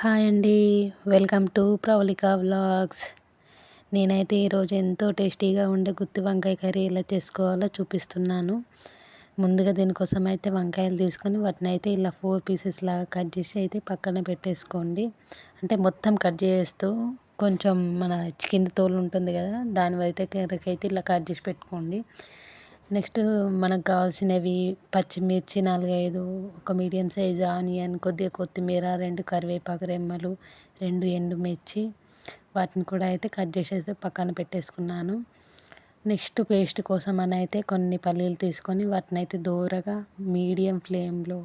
Hi అండి. Welcome to Pravallika vlogs. నేనైతే ఈరోజు ఎంతో టేస్టీగా ఉండే గుత్తి వంకాయ కర్రీ ఎలా చేసుకోవాలో చూపిస్తున్నాను. ముందుగా దీనికోసం అయితే వంకాయలు తీసుకొని వాటిని అయితే ఇలా ఫోర్ పీసెస్ లాగా కట్ చేసి అయితే పక్కన పెట్టేసుకోండి. అంటే మొత్తం కట్ చేస్తూ కొంచెం మన చికెన్ తోలు ఉంటుంది కదా దాని అయితే అయితే ఇలా కట్ చేసి పెట్టుకోండి. నెక్స్ట్ మనకు కావాల్సినవి పచ్చిమిర్చి నాలుగైదు ఒక మీడియం సైజ్ ఆనియన్ కొద్దిగా కొత్తిమీర రెండు కరివేపాకు రెమ్మలు రెండు ఎండుమిర్చి. వాటిని కూడా అయితే కట్ చేసేసి పక్కన పెట్టేసుకున్నాను. నెక్స్ట్ పేస్ట్ కోసం అని అయితే కొన్ని పల్లీలు తీసుకొని వాటిని అయితే దూరగా మీడియం ఫ్లేమ్లో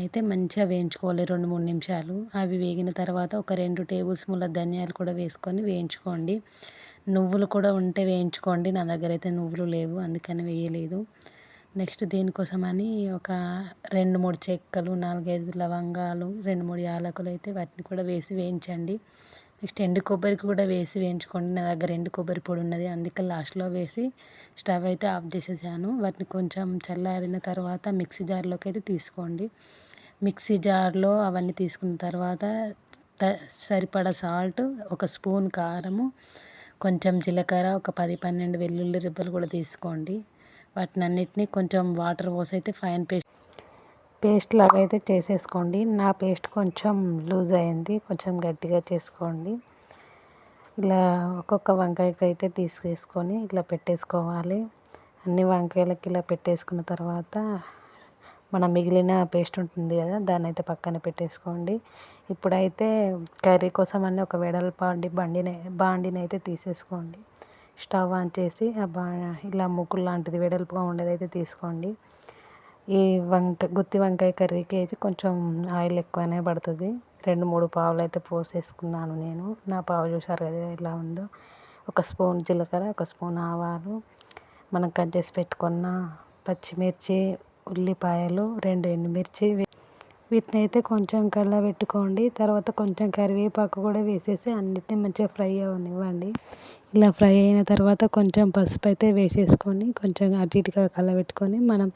అయితే మంచిగా వేయించుకోవాలి రెండు మూడు నిమిషాలు. అవి వేగిన తర్వాత ఒక రెండు టేబుల్ స్పూన్ల ధనియాలు కూడా వేసుకొని వేయించుకోండి. నువ్వులు కూడా ఉంటే వేయించుకోండి. నా దగ్గర అయితే నువ్వులు లేవు అందుకని వేయలేదు. నెక్స్ట్ దీనికోసమని ఒక రెండు మూడు చెక్కలు నాలుగైదు లవంగాలు రెండు మూడు యాలకులు అయితే వాటిని కూడా వేసి వేయించండి. నెక్స్ట్ ఎండు కొబ్బరికి కూడా వేసి వేయించుకోండి. నా దగ్గర ఎండు కొబ్బరి పొడి ఉన్నది అందుకే లాస్ట్లో వేసి స్టవ్ అయితే ఆఫ్ చేసేసాను. వాటిని కొంచెం చల్లారిన తర్వాత మిక్సీ జార్లోకి అయితే తీసుకోండి. మిక్సీ జార్లో అవన్నీ తీసుకున్న తర్వాత సరిపడా సాల్ట్ ఒక స్పూన్ కారము కొంచెం జీలకర్ర ఒక పది పన్నెండు వెల్లుల్లి రిబ్బలు కూడా తీసుకోండి. వాటిని అన్నిటినీ కొంచెం వాటర్ పోసి అయితే ఫైన్ పేస్ట్ పేస్ట్ లాగా అయితే చేసేసుకోండి. నా పేస్ట్ కొంచెం లూజ్ అయింది. కొంచెం గట్టిగా చేసుకోండి. ఇలా ఒక్కొక్క వంకాయకి అయితే తీసేసుకొని ఇట్లా పెట్టేసుకోవాలి. అన్ని వంకాయలకి ఇలా పెట్టేసుకున్న తర్వాత మన మిగిలిన పేస్ట్ ఉంటుంది కదా దాన్ని అయితే పక్కన పెట్టేసుకోండి. ఇప్పుడైతే కర్రీ కోసం అన్నీ ఒక వెడల్పాండి బండిని బాండిని అయితే తీసేసుకోండి. స్టవ్ ఆన్ చేసి ఆ బా ఇలా ముగ్గులు లాంటిది వెడల్పుగా ఉండేది అయితే తీసుకోండి. ఈ వంక గుత్తి వంకాయ కర్రీకి అయితే కొంచెం ఆయిల్ ఎక్కువనే పడుతుంది. రెండు మూడు పావులు అయితే పోసేసుకున్నాను నేను. నా పావు చూసారు కదా ఎలా ఉందో. ఒక స్పూన్ జీలకర్ర ఒక స్పూన్ ఆవాలు. మనం కట్ చేసి పెట్టుకున్న పచ్చిమిర్చి ఉల్లిపాయలు రెండు ఎండుమిర్చి వీటిని అయితే కొంచెం కళ్ళ పెట్టుకోండి. తర్వాత కొంచెం కరివేపాకు కూడా వేసేసి అన్నిటిని మంచిగా ఫ్రై అవనివ్వండి. ఇలా ఫ్రై అయిన తర్వాత కొంచెం పసుపు అయితే వేసేసుకొని కొంచెం అటు ఇటుగా కలబెట్టుకొని మనం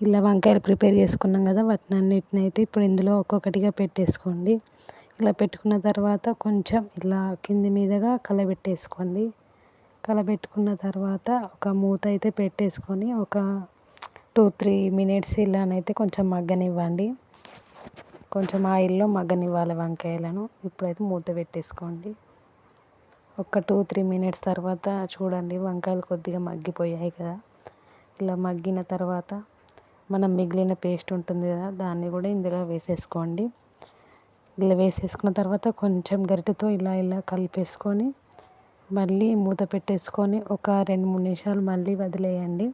ఇలా వంకాయలు ప్రిపేర్ చేసుకున్నాం కదా వాటిని అన్నిటిని అయితే ఇప్పుడు ఇందులో ఒక్కొక్కటిగా పెట్టేసుకోండి. ఇలా పెట్టుకున్న తర్వాత కొంచెం ఇలా కింది మీదగా కలబెట్టేసుకోండి కలబెట్టుకున్న తర్వాత ఒక మూత అయితే పెట్టేసుకొని ఒక టూ త్రీ మినిట్స్ ఇలానైతే కొంచెం మగ్గనివ్వండి. కొంచెం ఆయిల్లో మగ్గనివ్వాలి వంకాయలను. ఇప్పుడైతే మూత పెట్టేసుకోండి. ఒక టూ త్రీ మినిట్స్ తర్వాత చూడండి వంకాయలు కొద్దిగా మగ్గిపోయాయి కదా. ఇలా మగ్గిన తర్వాత మనం మిగిలిన పేస్ట్ ఉంటుంది కదా దాన్ని కూడా ఇందులో వేసేసుకోండి. ఇలా వేసేసుకున్న తర్వాత కొంచెం గరిటెతో ఇలా ఇలా కలిపేసుకొని మళ్ళీ మూత పెట్టేసుకొని ఒక రెండు మూడు నిమిషాలు మళ్ళీ వదిలేయండి.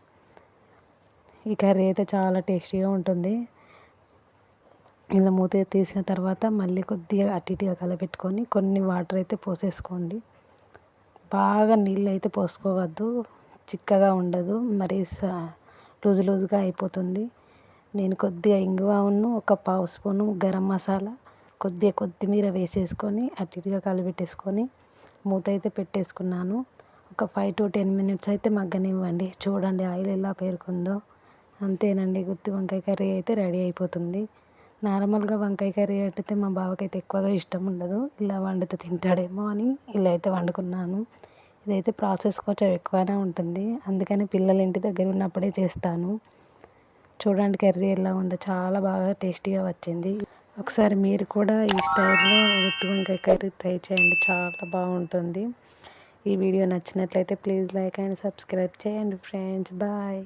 ఈ కర్రీ అయితే చాలా టేస్టీగా ఉంటుంది. ఇలా మూత తీసిన తర్వాత మళ్ళీ కొద్దిగా అటు ఇటుగా కలపెట్టుకొని కొన్ని వాటర్ అయితే పోసేసుకోండి. బాగా నీళ్ళు అయితే పోసుకోవద్దు. చిక్కగా ఉండదు. మరీ లూజు లూజుగా అయిపోతుంది. నేను కొద్దిగా ఇంగువ ఉన్ను ఒక పావు స్పూను గరం మసాలా కొద్దిగా కొత్తిమీర వేసేసుకొని అటు ఇటుగా కలిపెట్టేసుకొని మూత అయితే పెట్టేసుకున్నాను. ఒక ఫైవ్ టు టెన్ మినిట్స్ అయితే మగ్గనివ్వండి. చూడండి ఆయిల్ ఎలా పేరుకుందో. అంతేనండి. గుత్తి వంకాయ కర్రీ అయితే రెడీ అయిపోతుంది. నార్మల్గా వంకాయ కర్రీ అయితే మా బావకైతే ఎక్కువగా ఇష్టం ఉండదు. ఇలా వండితే తింటాడేమో అని ఇలా అయితే వండుకున్నాను. ఇదైతే ప్రాసెస్ కొంచెం ఎక్కువనే ఉంటుంది. అందుకని పిల్లలు ఇంటి దగ్గర ఉన్నప్పుడే చేస్తాను. చూడండి కర్రీ ఎలా ఉందో. చాలా బాగా టేస్టీగా వచ్చింది. ఒకసారి మీరు కూడా ఈ స్టైల్లో గుత్తి వంకాయ కర్రీ ట్రై చేయండి. చాలా బాగుంటుంది. ఈ వీడియో నచ్చినట్లయితే ప్లీజ్ లైక్ అండ్ సబ్స్క్రైబ్ చేయండి ఫ్రెండ్స్. బాయ్.